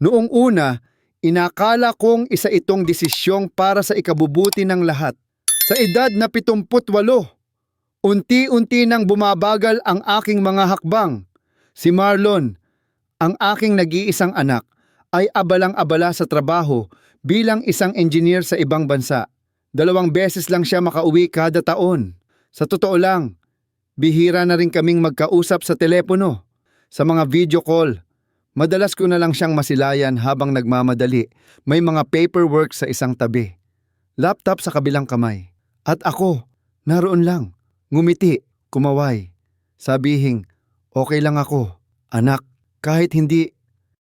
Noong una, inakala kong isa itong desisyong para sa ikabubuti ng lahat. Sa edad na 78, unti-unti nang bumabagal ang aking mga hakbang. Si Marlon, ang aking nag-iisang anak, ay abalang-abala sa trabaho bilang isang engineer sa ibang bansa. Dalawang beses lang siya makauwi kada taon. Sa totoo lang, bihira na rin kaming magkausap sa telepono, sa mga video call. Madalas ko na lang siyang masilayan habang nagmamadali. May mga paperwork sa isang tabi. Laptop sa kabilang kamay. At ako, naroon lang. Ngumiti, kumaway. Sabihing, okay lang ako. Anak, kahit hindi.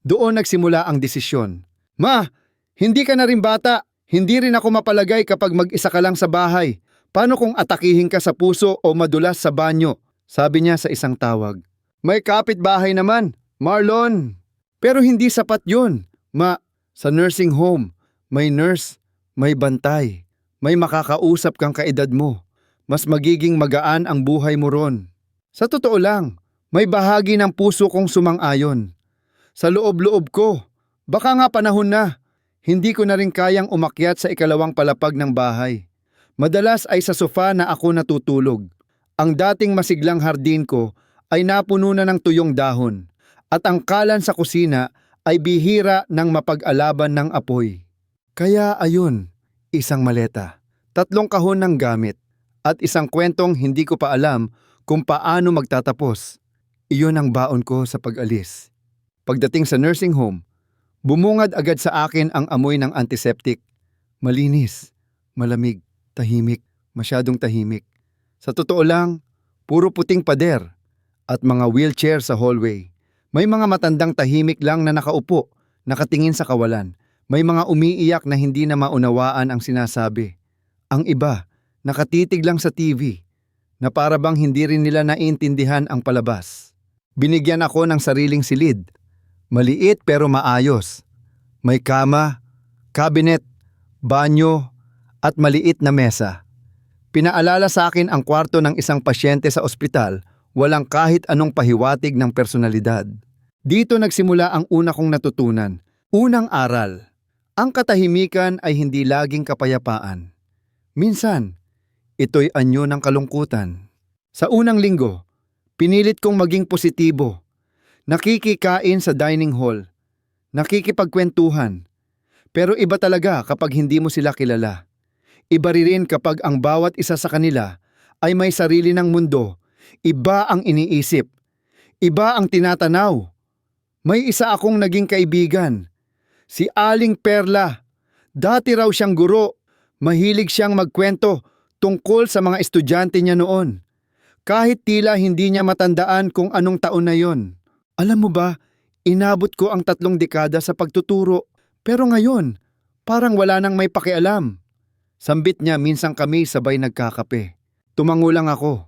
Doon nagsimula ang desisyon. Ma, hindi ka na rin bata. Hindi rin ako mapalagay kapag mag-isa ka lang sa bahay. Paano kung atakihin ka sa puso o madulas sa banyo? Sabi niya sa isang tawag. May kapitbahay naman, Marlon. Pero hindi sapat yun. Ma, sa nursing home, may nurse, may bantay, may makakausap kang kaedad mo. Mas magiging magaan ang buhay mo ron. Sa totoo lang, may bahagi ng puso kong sumang-ayon. Sa loob-loob ko, baka nga panahon na. Hindi ko na rin kayang umakyat sa ikalawang palapag ng bahay. Madalas ay sa sofa na ako natutulog. Ang dating masiglang hardin ko ay napuno na ng tuyong dahon at ang kalan sa kusina ay bihira ng mapag-alaban ng apoy. Kaya ayun, isang maleta, tatlong kahon ng gamit, at isang kwentong hindi ko pa alam kung paano magtatapos. Iyon ang baon ko sa pag-alis. Pagdating sa nursing home, bumungad agad sa akin ang amoy ng antiseptic. Malinis, malamig, tahimik, masyadong tahimik. Sa totoo lang, puro puting pader at mga wheelchair sa hallway. May mga matandang tahimik lang na nakaupo, nakatingin sa kawalan. May mga umiiyak na hindi na maunawaan ang sinasabi. Ang iba, nakatitig lang sa TV, na para bang hindi rin nila naiintindihan ang palabas. Binigyan ako ng sariling silid. Maliit pero maayos. May kama, cabinet, banyo, at maliit na mesa. Pinaalala sa akin ang kwarto ng isang pasyente sa ospital, walang kahit anong pahiwatig ng personalidad. Dito nagsimula ang una kong natutunan. Unang aral. Ang katahimikan ay hindi laging kapayapaan. Minsan, ito'y anyo ng kalungkutan. Sa unang linggo, pinilit kong maging positibo. Nakikikain sa dining hall. Nakikipagkwentuhan. Pero iba talaga kapag hindi mo sila kilala. Iba rin kapag ang bawat isa sa kanila ay may sarili ng mundo. Iba ang iniisip. Iba ang tinatanaw. May isa akong naging kaibigan. Si Aling Perla. Dati raw siyang guro. Mahilig siyang magkwento tungkol sa mga estudyante niya noon. Kahit tila hindi niya matandaan kung anong taon na yon. Alam mo ba, inabot ko ang tatlong dekada sa pagtuturo. Pero ngayon, parang wala nang may pakialam. Sambit niya minsan kami sabay nagkakape. Tumango lang ako.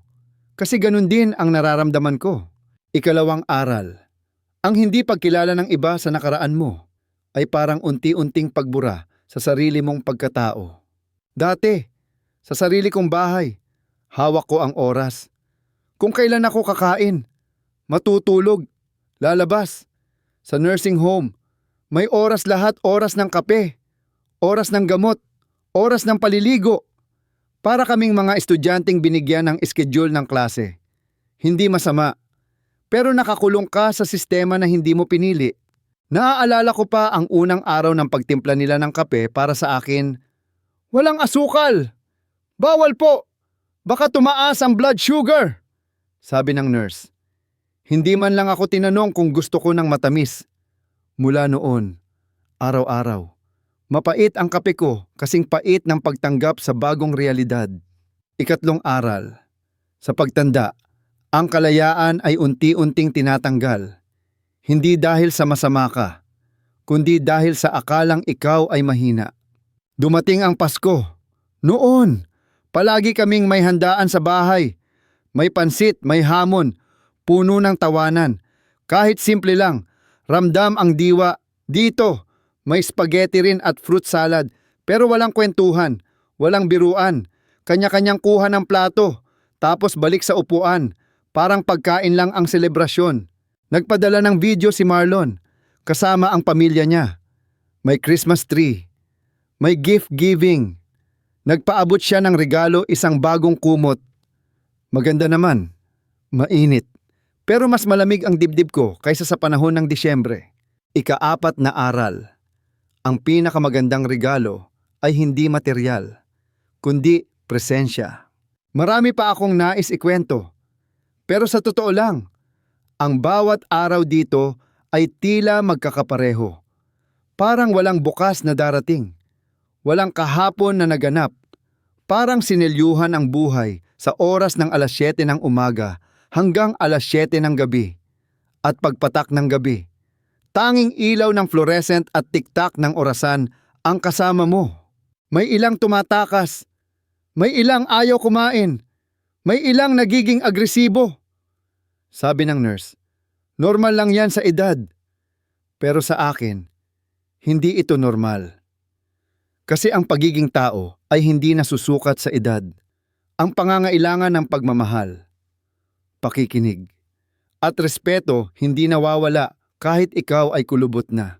Kasi ganun din ang nararamdaman ko. Ikalawang aral. Ang hindi pagkilala ng iba sa nakaraan mo ay parang unti-unting pagbura sa sarili mong pagkatao. Dati, sa sarili kong bahay, hawak ko ang oras. Kung kailan ako kakain, matutulog, lalabas, sa nursing home, may oras lahat oras ng kape, oras ng gamot, oras ng paliligo. Para kaming mga estudyanteng binigyan ng schedule ng klase. Hindi masama. Pero nakakulong ka sa sistema na hindi mo pinili. Naaalala ko pa ang unang araw ng pagtimpla nila ng kape para sa akin. Walang asukal! Bawal po! Baka tumaas ang blood sugar! Sabi ng nurse. Hindi man lang ako tinanong kung gusto ko ng matamis. Mula noon, araw-araw, mapait ang kape ko kasing pait ng pagtanggap sa bagong realidad. Ikatlong aral. Sa pagtanda, ang kalayaan ay unti-unting tinatanggal. Hindi dahil sa masama ka, kundi dahil sa akalang ikaw ay mahina. Dumating ang Pasko. Noon, palagi kaming may handaan sa bahay. May pansit, may hamon, puno ng tawanan. Kahit simple lang, ramdam ang diwa. Dito, may spaghetti rin at fruit salad. Pero walang kwentuhan, walang biruan. Kanya-kanyang kuha ng plato, tapos balik sa upuan. Parang pagkain lang ang selebrasyon. Nagpadala ng video si Marlon. kasama ang pamilya niya. May Christmas tree. May gift giving. Nagpaabot siya ng regalo isang bagong kumot. Maganda naman. Mainit. Pero mas malamig ang dibdib ko kaysa sa panahon ng Disyembre. Ikaapat na aral. Ang pinakamagandang regalo ay hindi material, kundi presensya. Marami pa akong nais ikwento. Pero sa totoo lang, ang bawat araw dito ay tila magkakapareho. Parang walang bukas na darating. Walang kahapon na naganap. Parang sinelyuhan ang buhay sa oras ng alas 7 ng umaga hanggang alas 7 ng gabi. At pagpatak ng gabi, tanging ilaw ng fluorescent at tiktak ng orasan ang kasama mo. May ilang tumatakas. May ilang ayaw kumain. May ilang nagiging agresibo. Sabi ng nurse, normal lang yan sa edad. Pero sa akin, hindi ito normal. Kasi ang pagiging tao ay hindi nasusukat sa edad. Ang pangangailangan ng pagmamahal, pakikinig, at respeto hindi nawawala kahit ikaw ay kulubot na.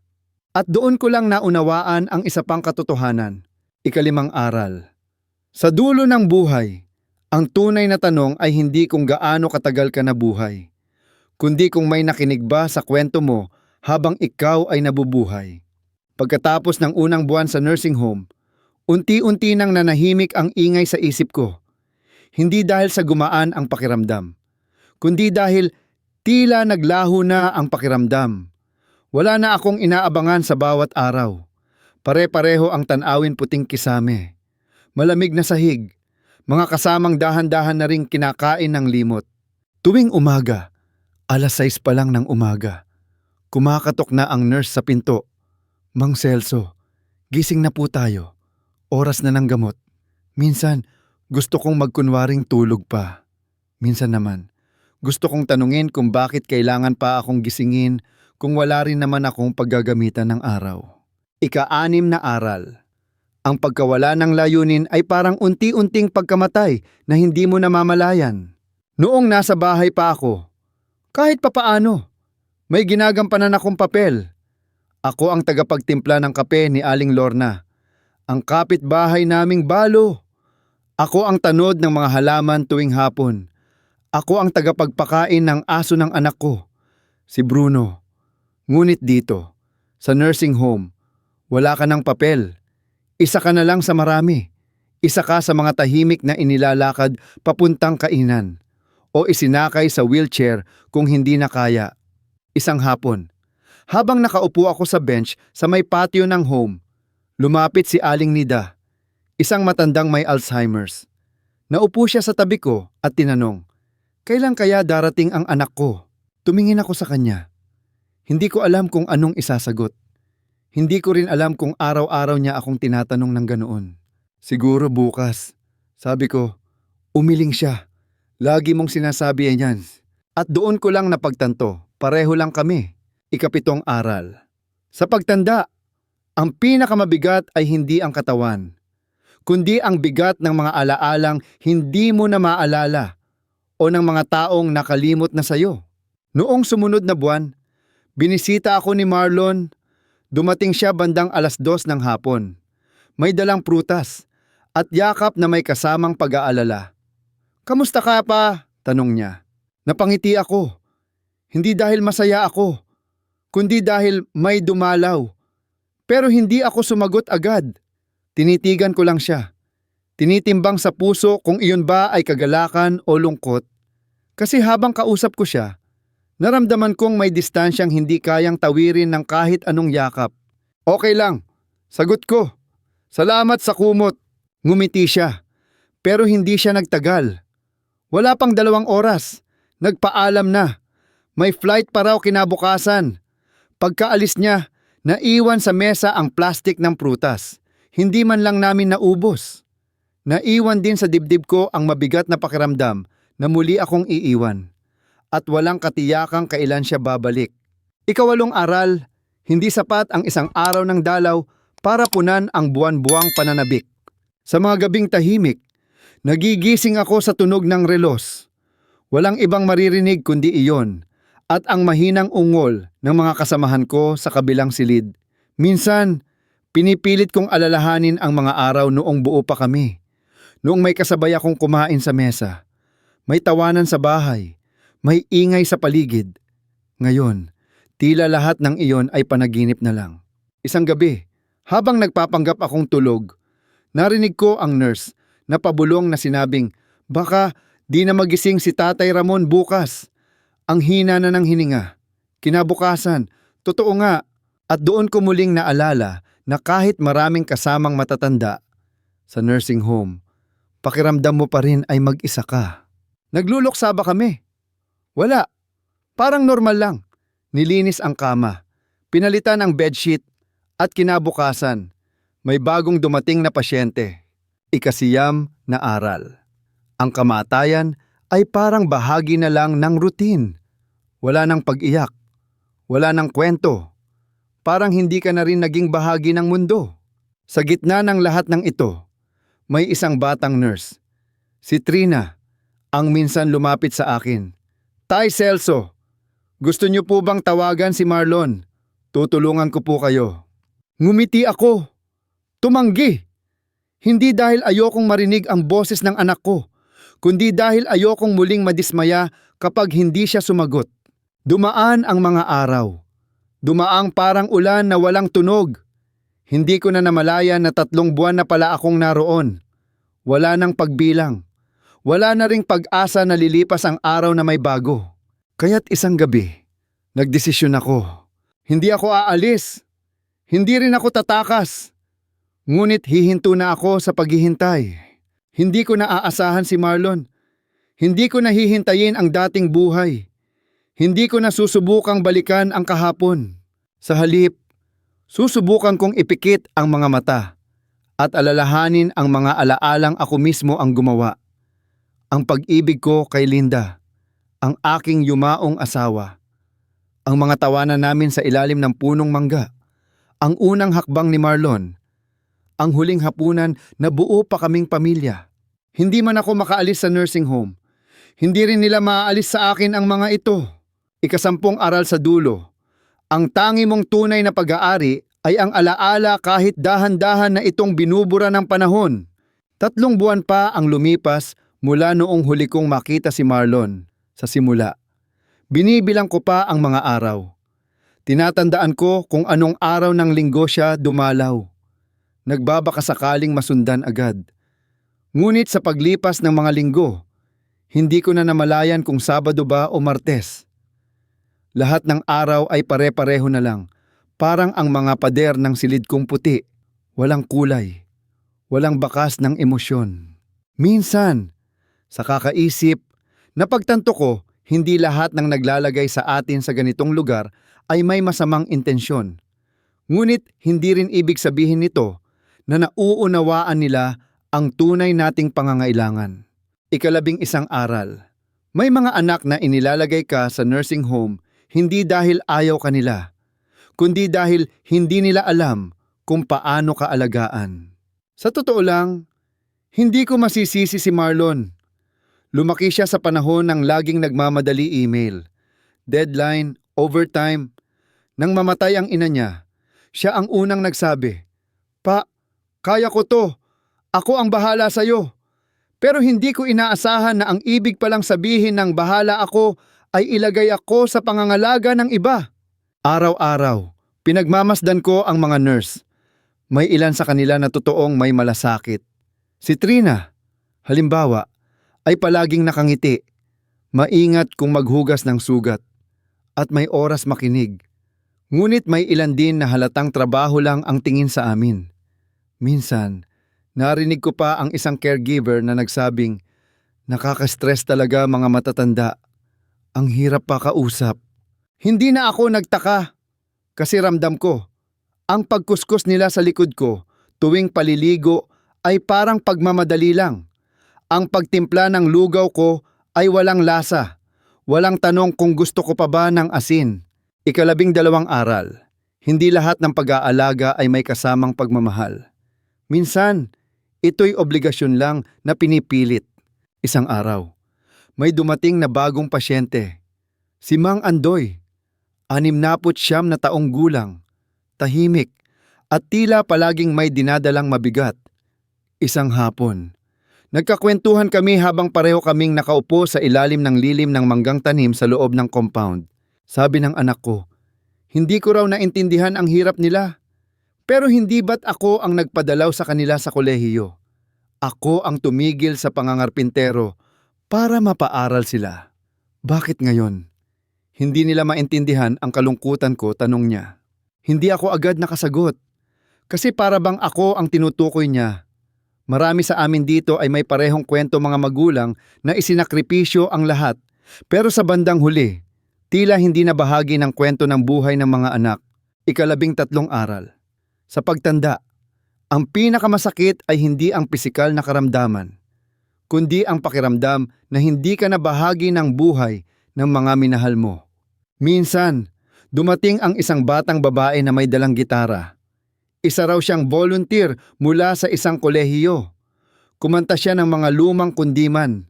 At doon ko lang naunawaan ang isa pang katotohanan, ikalimang aral. Sa dulo ng buhay, ang tunay na tanong ay hindi kung gaano katagal ka nabuhay, kundi kung may nakinig ba sa kwento mo habang ikaw ay nabubuhay. Pagkatapos ng unang buwan sa nursing home, unti-unti nang nanahimik ang ingay sa isip ko. Hindi dahil sa gumaan ang pakiramdam, kundi dahil tila naglaho na ang pakiramdam. Wala na akong inaabangan sa bawat araw. Pare-pareho ang tanawin puting kisame. Malamig na sahig. Mga kasamang dahan-dahan na ring kinakain ng limot. Tuwing umaga, alas 6 pa lang ng umaga. Kumakatok na ang nurse sa pinto. Mang Celso, gising na po tayo. Oras na ng gamot. Minsan, gusto kong magkunwaring tulog pa. Minsan naman, gusto kong tanungin kung bakit kailangan pa akong gisingin kung wala rin naman akong paggagamitan ng araw. Ika-anim na aral. Ang pagkawala ng layunin ay parang unti-unting pagkamatay na hindi mo namamalayan. Noong nasa bahay pa ako, kahit papaano, may ginagampanan akong papel. Ako ang tagapagtimpla ng kape ni Aling Lorna. Ang kapitbahay naming balo. Ako ang tanod ng mga halaman tuwing hapon. Ako ang tagapagpakain ng aso ng anak ko, si Bruno. Ngunit dito, sa nursing home, wala ka ng papel. Isa ka na lang sa marami. Isa ka sa mga tahimik na inilalakad papuntang kainan o isinakay sa wheelchair kung hindi na kaya. Isang hapon, habang nakaupo ako sa bench sa may patio ng home, lumapit si Aling Nida, isang matandang may Alzheimer's. Naupo siya sa tabi ko at tinanong, Kailan kaya darating ang anak ko? Tumingin ako sa kanya. Hindi ko alam kung anong isasagot. Hindi ko rin alam kung araw-araw niya akong tinatanong ng ganoon. Siguro bukas. Sabi ko, umiling siya. Lagi mong sinasabi yan. At doon ko lang napagtanto, pareho lang kami. Ikapitong aral. Sa pagtanda, ang pinakamabigat ay hindi ang katawan, kundi ang bigat ng mga alaalang hindi mo na maalala o ng mga taong nakalimot na sayo. Noong sumunod na buwan, binisita ako ni Marlon. Dumating siya bandang alas dos ng hapon. May dalang prutas at yakap na may kasamang pag-aalala. Kamusta ka pa? Tanong niya. Napangiti ako. Hindi dahil masaya ako, kundi dahil may dumalaw. Pero hindi ako sumagot agad. Tinitigan ko lang siya. Tinitimbang sa puso kung iyon ba ay kagalakan o lungkot. Kasi habang kausap ko siya, naramdaman kong may distansyang hindi kayang tawirin ng kahit anong yakap. Okay lang, sagot ko. Salamat sa kumot. Ngumiti siya. Pero hindi siya nagtagal. Wala pang dalawang oras. Nagpaalam na. May flight pa raw kinabukasan. Pagkaalis niya, naiwan sa mesa ang plastik ng prutas. Hindi man lang namin naubos. Naiwan din sa dibdib ko ang mabigat na pakiramdam na muli akong iiwan. At walang katiyakang kailan siya babalik. Ikawalong aral, hindi sapat ang isang araw ng dalaw para punan ang buwan-buwang pananabik. Sa mga gabing tahimik, nagigising ako sa tunog ng relos. Walang ibang maririnig kundi iyon, at ang mahinang ungol ng mga kasamahan ko sa kabilang silid. Minsan, pinipilit kong alalahanin ang mga araw noong buo pa kami. Noong may kasabay akong kumain sa mesa. May tawanan sa bahay. May ingay sa paligid. Ngayon, tila lahat ng iyon ay panaginip na lang. Isang gabi, habang nagpapanggap akong tulog, narinig ko ang nurse na pabulong na sinabing, baka di na magising si Tatay Ramon bukas. Ang hina na ng hininga. Kinabukasan, totoo nga, at doon ko muling naalala na kahit maraming kasamang matatanda sa nursing home, pakiramdam mo pa rin ay mag-isa ka. Nagluluksa kami? Wala. Parang normal lang. Nilinis ang kama. Pinalitan ang bedsheet at kinabukasan, may bagong dumating na pasyente. Ikasiyam na aral. Ang kamatayan ay parang bahagi na lang ng routine. Wala nang pag-iyak. Wala nang kwento. Parang hindi ka na rin naging bahagi ng mundo. Sa gitna ng lahat ng ito, may isang batang nurse. Si Trina, ang minsan lumapit sa akin. Tay Celso, gusto niyo po bang tawagan si Marlon? Tutulungan ko po kayo. Ngumiti ako. Tumanggi. Hindi dahil ayokong marinig ang boses ng anak ko, kundi dahil ayokong muling madismaya kapag hindi siya sumagot. Dumaan ang mga araw. Dumaang parang ulan na walang tunog. Hindi ko na namalayan na tatlong buwan na pala akong naroon. Wala nang pagbilang. Wala na ring pag-asa na lilipas ang araw na may bago. Kaya't isang gabi, nagdesisyon ako. Hindi ako aalis. Hindi rin ako tatakas. Ngunit hihinto na ako sa paghihintay. Hindi ko naaasahan si Marlon. Hindi ko nahihintayin ang dating buhay. Hindi ko na susubukang balikan ang kahapon. Sa halip, susubukan kong ipikit ang mga mata at alalahanin ang mga alaalang ako mismo ang gumawa. Ang pag-ibig ko kay Linda, ang aking yumaong asawa, ang mga tawanan namin sa ilalim ng punong mangga, ang unang hakbang ni Marlon, ang huling hapunan na buo pa kaming pamilya. Hindi man ako makaalis sa nursing home. Hindi rin nila maaalis sa akin ang mga ito. Ikasampung aral sa dulo. Ang tangi mong tunay na pag-aari ay ang alaala kahit dahan-dahan na itong binubura ng panahon. Tatlong buwan pa ang lumipas mula noong huli kong makita si Marlon sa simula. Binibilang ko pa ang mga araw. Tinatandaan ko kung anong araw ng linggo siya dumalaw. Nagbabaka sakaling masundan agad. Ngunit sa paglipas ng mga linggo, hindi ko na namalayan kung Sabado ba o Martes. Lahat ng araw ay pare-pareho na lang, parang ang mga pader ng silid kong puti, walang kulay, walang bakas ng emosyon. Minsan, sa kakaisip, napagtanto ko hindi lahat ng naglalagay sa atin sa ganitong lugar ay may masamang intensyon. Ngunit hindi rin ibig sabihin nito na nauunawaan nila ang tunay nating pangangailangan. Ikalabing isang aral. May mga anak na inilalagay ka sa nursing home hindi dahil ayaw ka nila, kundi dahil hindi nila alam kung paano ka alagaan. Sa totoo lang, hindi ko masisisi si Marlon. Lumaki siya sa panahon ng laging nagmamadali email, deadline, overtime. Nang mamatay ang ina niya, siya ang unang nagsabi, Pa, kaya ko to. Ako ang bahala sa'yo. Pero hindi ko inaasahan na ang ibig palang sabihin ng bahala ako ay ilagay ako sa pangangalaga ng iba. Araw-araw, pinagmamasdan ko ang mga nurse. May ilan sa kanila na totoong may malasakit. Si Trina, halimbawa, ay palaging nakangiti, maingat kung maghugas ng sugat, at may oras makinig. Ngunit may ilan din na halatang trabaho lang ang tingin sa amin. Minsan, narinig ko pa ang isang caregiver na nagsabing, nakaka-stress talaga mga matatanda. Ang hirap pa kausap. Hindi na ako nagtaka kasi ramdam ko, ang pagkuskus nila sa likod ko tuwing paliligo ay parang pagmamadali lang. Ang pagtimpla ng lugaw ko ay walang lasa. Walang tanong kung gusto ko pa ba ng asin. Ikalabing dalawang aral. Hindi lahat ng pag-aalaga ay may kasamang pagmamahal. Minsan, ito'y obligasyon lang na pinipilit. Isang araw, may dumating na bagong pasyente. Si Mang Andoy, anim naput siyam na taong gulang, tahimik, at tila palaging may dinadalang mabigat. Isang hapon, nagkakwentuhan kami habang pareho kaming nakaupo sa ilalim ng lilim ng manggang tanim sa loob ng compound. Sabi ng anak ko, hindi ko raw naintindihan ang hirap nila. Pero hindi ba't ako ang nagpadalaw sa kanila sa kolehiyo? Ako ang tumigil sa pangangarpintero para mapaaral sila. Bakit ngayon? Hindi nila maintindihan ang kalungkutan ko, tanong niya. Hindi ako agad nakasagot. Kasi para bang ako ang tinutukoy niya. Marami sa amin dito ay may parehong kwento mga magulang na isinakripisyo ang lahat. Pero sa bandang huli, tila hindi na bahagi ng kwento ng buhay ng mga anak. Ikalabing tatlong aral. Sa pagtanda, ang pinakamasakit ay hindi ang pisikal na karamdaman, kundi ang pakiramdam na hindi ka na bahagi ng buhay ng mga minahal mo. Minsan, dumating ang isang batang babae na may dalang gitara. Isa raw siyang volunteer mula sa isang kolehiyo. Kumanta siya ng mga lumang kundiman.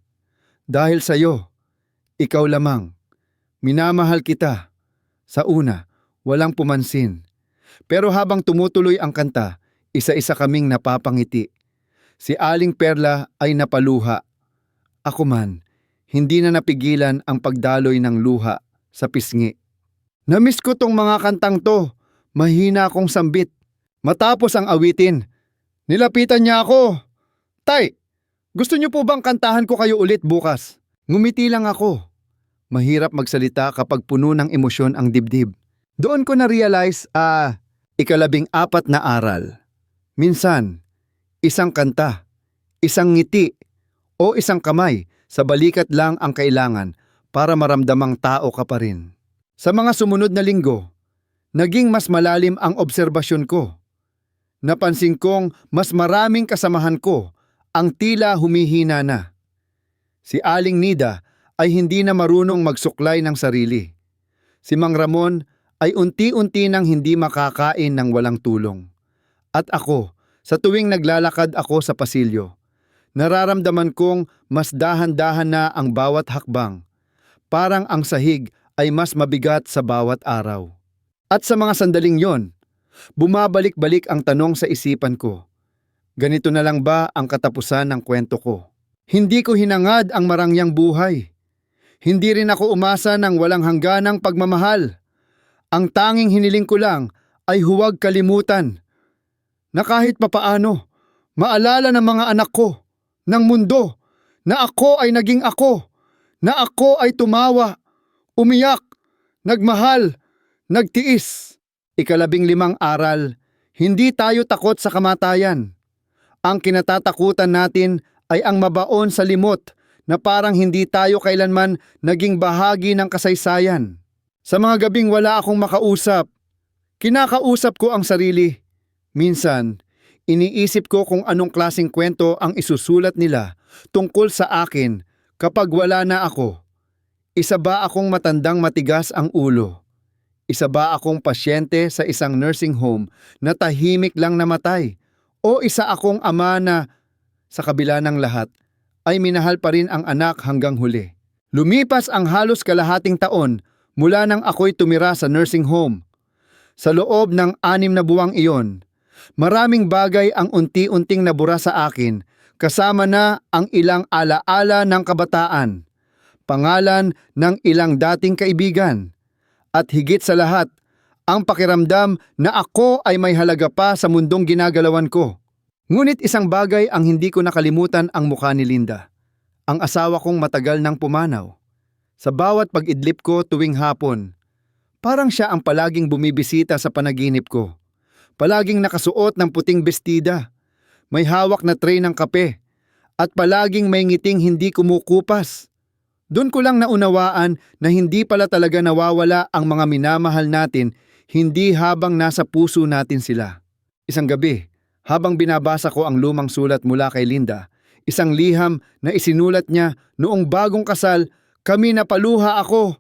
Dahil sa iyo, ikaw lamang. Minamahal kita. Sa una, walang pumansin. Pero habang tumutuloy ang kanta, isa-isa kaming napapangiti. Si Aling Perla ay napaluha. Ako man, hindi na napigilan ang pagdaloy ng luha sa pisngi. Namiss ko tong mga kantang to. Mahina akong sambit. Matapos ang awitin, nilapitan niya ako. Tay, gusto niyo po bang kantahan ko kayo ulit bukas? Ngumiti lang ako. Mahirap magsalita kapag puno ng emosyon ang dibdib. Doon ko na-realize, ah, ikalabing apat na aral. Minsan, isang kanta, isang ngiti, o isang kamay sa balikat lang ang kailangan para maramdamang tao ka pa rin. Sa mga sumunod na linggo, naging mas malalim ang obserbasyon ko. Napansin kong mas maraming kasamahan ko ang tila humihina na. Si Aling Nida ay hindi na marunong magsuklay ng sarili. Si Mang Ramon ay unti-unti nang hindi makakain ng walang tulong. At ako, sa tuwing naglalakad ako sa pasilyo, nararamdaman kong mas dahan-dahan na ang bawat hakbang. Parang ang sahig ay mas mabigat sa bawat araw. At sa mga sandaling yon, bumabalik-balik ang tanong sa isipan ko. Ganito na lang ba ang katapusan ng kwento ko? Hindi ko hinangad ang marangyang buhay. Hindi rin ako umasa ng walang hangganang pagmamahal. Ang tanging hiniling ko lang ay huwag kalimutan na kahit papaano, maalala ng mga anak ko, ng mundo, na ako ay naging ako, na ako ay tumawa, umiyak, nagmahal, nagtiis. Ikalabing limang aral, hindi tayo takot sa kamatayan. Ang kinatatakutan natin ay ang mabaon sa limot na parang hindi tayo kailanman naging bahagi ng kasaysayan. Sa mga gabing wala akong makausap, kinakausap ko ang sarili. Minsan, iniisip ko kung anong klasing kwento ang isusulat nila tungkol sa akin kapag wala na ako. Isa ba akong matandang matigas ang ulo? Isa ba akong pasyente sa isang nursing home na tahimik lang namatay? O isa akong ama na, sa kabila ng lahat, ay minahal pa rin ang anak hanggang huli? Lumipas ang halos kalahating taon mula nang ako'y tumira sa nursing home. Sa loob ng anim na buwang iyon, maraming bagay ang unti-unting nabura sa akin kasama na ang ilang alaala ng kabataan, pangalan ng ilang dating kaibigan, at higit sa lahat, ang pakiramdam na ako ay may halaga pa sa mundong ginagalawan ko. Ngunit isang bagay ang hindi ko nakalimutan ang mukha ni Linda. Ang asawa kong matagal nang pumanaw. Sa bawat pag-idlip ko tuwing hapon, parang siya ang palaging bumibisita sa panaginip ko. Palaging nakasuot ng puting bestida, may hawak na tray ng kape, at palaging may ngiting hindi kumukupas. Doon ko lang naunawaan na hindi pala talaga nawawala ang mga minamahal natin hindi habang nasa puso natin sila. Isang gabi, habang binabasa ko ang lumang sulat mula kay Linda, isang liham na isinulat niya noong bagong kasal, kami napaluha ako.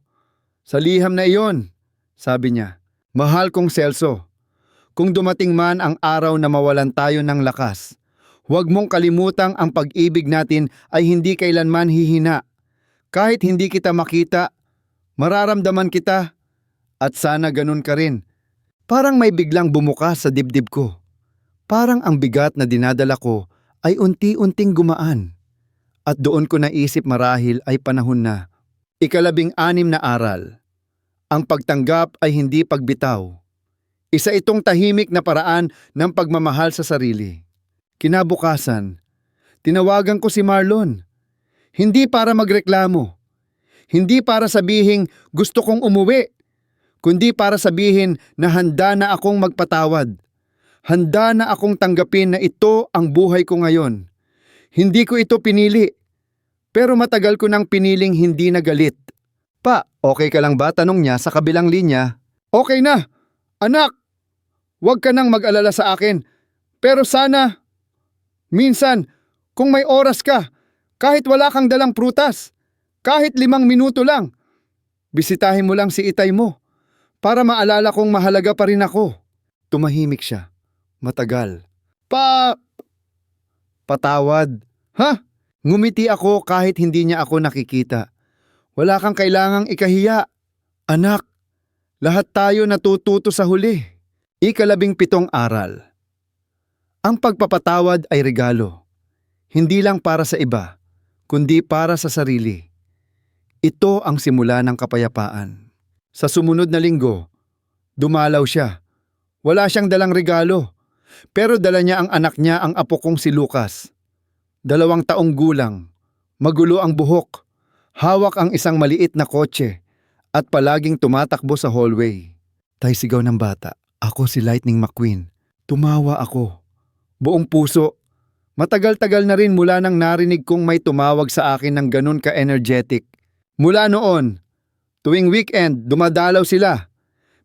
Sa liham na iyon, sabi niya, Mahal kong Celso, kung dumating man ang araw na mawalan tayo ng lakas, huwag mong kalimutang ang pag-ibig natin ay hindi kailanman hihina. Kahit hindi kita makita, Mararamdaman kita at sana ganun ka rin. Parang may biglang bumukas sa dibdib ko. Parang ang bigat na dinadala ko ay unti-unting gumaan. At doon ko naisip marahil ay panahon na. Ikalabing anim na aral. Ang pagtanggap ay hindi pagbitaw. Isa itong tahimik na paraan ng pagmamahal sa sarili. Kinabukasan, tinawagan ko si Marlon. Hindi para magreklamo. Hindi para sabihing gusto kong umuwi. Kundi para sabihin na handa na akong magpatawad. Handa na akong tanggapin na ito ang buhay ko ngayon. Hindi ko ito pinili. Pero matagal ko nang piniling hindi na galit. Pa, okay ka lang ba? Tanong niya sa kabilang linya. Okay na. Anak, huwag ka nang mag-alala sa akin. Pero sana, minsan, kung may oras ka, kahit wala kang dalang prutas, kahit limang minuto lang, bisitahin mo lang si itay mo para maalala kong mahalaga pa rin ako. Tumahimik siya. Matagal. Pa... Patawad. Ha? Ngumiti ako kahit hindi niya ako nakikita. Wala kang kailangang ikahiya. Anak, lahat tayo natututo sa huli. Ikalabing pitong aral. Ang pagpapatawad ay regalo. Hindi lang para sa iba, kundi para sa sarili. Ito ang simula ng kapayapaan. Sa sumunod na linggo, dumalaw siya. Wala siyang dalang regalo, pero dala niya ang anak niya ang apo kong si Lucas. Dalawang taong gulang, magulo ang buhok, hawak ang isang maliit na kotse, at palaging tumatakbo sa hallway. Tay sigaw ng bata, ako si Lightning McQueen. Tumawa ako. Buong puso. Matagal-tagal na rin mula nang narinig kong may tumawag sa akin ng ganun ka-energetic. Mula noon, tuwing weekend, dumadalaw sila.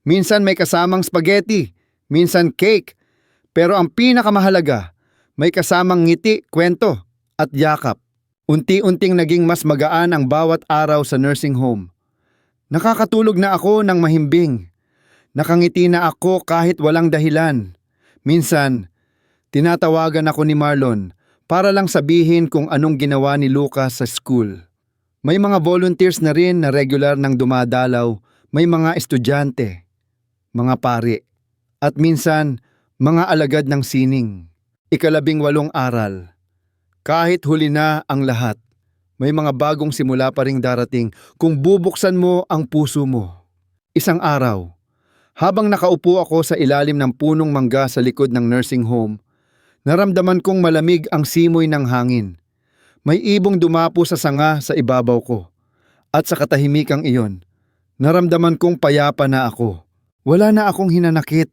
Minsan may kasamang spaghetti, minsan cake, pero ang pinakamahalaga, may kasamang ngiti, kwento, at yakap. Unti-unting naging mas magaan ang bawat araw sa nursing home. Nakakatulog na ako ng mahimbing. Nakangiti na ako kahit walang dahilan. Minsan, tinatawagan ako ni Marlon para lang sabihin kung anong ginawa ni Lucas sa school. May mga volunteers na rin na regular nang dumadalaw, may mga estudyante, mga pari, at minsan mga alagad ng sining. Ikalabing walong aral. Kahit huli na ang lahat, may mga bagong simula pa ring darating kung bubuksan mo ang puso mo. Isang araw, habang nakaupo ako sa ilalim ng punong mangga sa likod ng nursing home, naramdaman kong malamig ang simoy ng hangin. May ibong dumapo sa sanga sa ibabaw ko. At sa katahimikang iyon, naramdaman kong payapa na ako. Wala na akong hinanakit.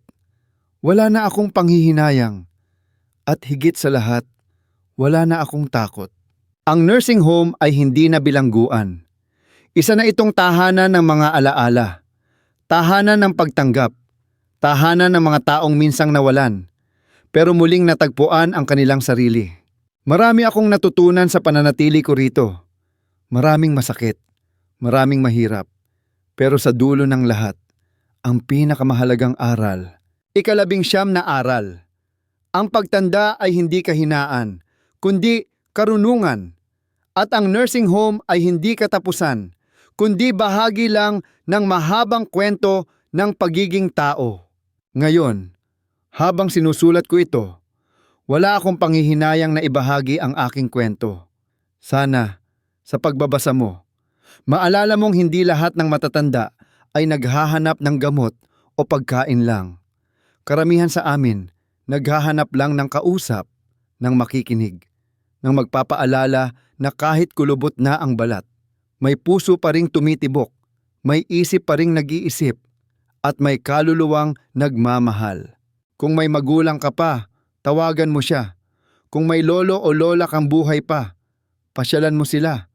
Wala na akong panghihinayang. At higit sa lahat, wala na akong takot. Ang nursing home ay hindi na bilangguan. Isa na itong tahanan ng mga alaala. Tahanan ng pagtanggap. Tahanan ng mga taong minsang nawalan. Pero muling natagpuan ang kanilang sarili. Marami akong natutunan sa pananatili ko rito. Maraming masakit. Maraming mahirap. Pero sa dulo ng lahat, ang pinakamahalagang aral, ikalabing siyam na aral. Ang pagtanda ay hindi kahinaan, kundi karunungan. At ang nursing home ay hindi katapusan, kundi bahagi lang ng mahabang kwento ng pagiging tao. Ngayon, habang sinusulat ko ito, wala akong panghihinayang na ibahagi ang aking kwento. Sana, sa pagbabasa mo, maalala mong hindi lahat ng matatanda ay naghahanap ng gamot o pagkain lang. Karamihan sa amin, naghahanap lang ng kausap, ng makikinig, ng magpapaalala na kahit kulubot na ang balat, may puso pa ring tumitibok, may isip pa ring nag-iisip, at may kaluluwang nagmamahal. Kung may magulang ka pa, tawagan mo siya. Kung may lolo o lola kang buhay pa, pasyalan mo sila.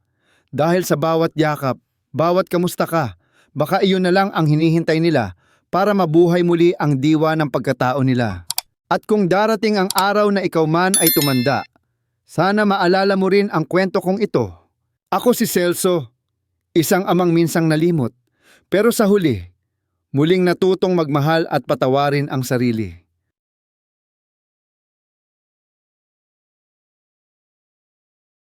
Dahil sa bawat yakap, bawat kamusta ka, baka iyon na lang ang hinihintay nila para mabuhay muli ang diwa ng pagkatao nila. At kung darating ang araw na ikaw man ay tumanda, sana maalala mo rin ang kwento kong ito. Ako si Celso, isang amang minsang nalimot, pero sa huli, muling natutong magmahal at patawarin ang sarili.